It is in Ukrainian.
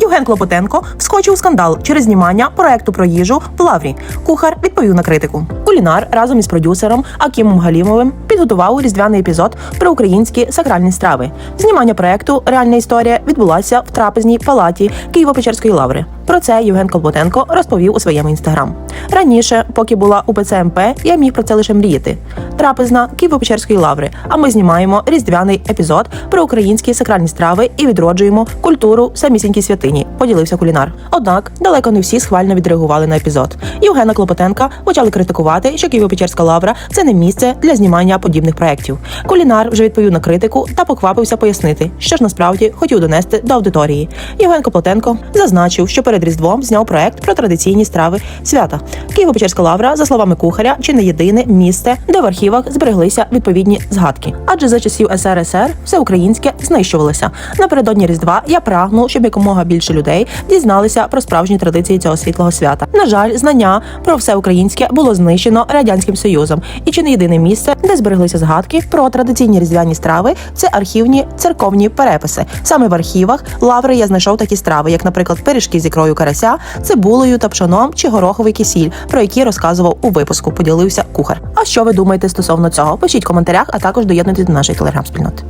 Євген Клопотенко вскочив у скандал через знімання проекту про їжу в Лаврі. Кухар відповів на критику. Кулінар разом із продюсером Акімом Галімовим підготував різдвяний епізод про українські сакральні страви. Знімання проекту Реальна історія відбулася в трапезній палаті Києво-Печерської лаври. Про це Євген Колботенко розповів у своєму інстаграм. Раніше, поки була у ПЦМП, я міг про це лише мріяти. Трапезна Києво-Печерської лаври. А ми знімаємо різдвяний епізод про українські сакральні страви і відроджуємо культуру самісінькій святині. Поділився кулінар. Однак далеко не всі схвально відреагували на епізод. Євгена Клопотенка почали критикувати, що Києво-Печерська лавра це не місце для знімання подібних проєктів. Кулінар вже відповів на критику та поквапився пояснити, що ж насправді хотів донести до аудиторії. Євген Клопотенко зазначив, що перед Різдвом зняв проект про традиційні страви свята. Києво-Печерська лавра, за словами кухаря, чи не єдине місце, де в архівах збереглися відповідні згадки. Адже за часів СРСР все українське знищувалося. Напередодні Різдва я прагну, щоб якомога більше людей дізналися про справжні традиції цього світлого свята. На жаль, знання про все українське було знищено радянським союзом, і чи не єдине місце, де збереглися згадки про традиційні різдвяні страви, це архівні церковні переписи. Саме в архівах лаври я знайшов такі страви, як, наприклад, пиріжки з ікрою карася, цибулею та пшоном чи гороховий кисіль, про які розказував у випуску. Поділився кухар. А що ви думаєте стосовно цього? Пишіть в коментарях, а також доєднуйтесь до нашої телеграм-спільноти.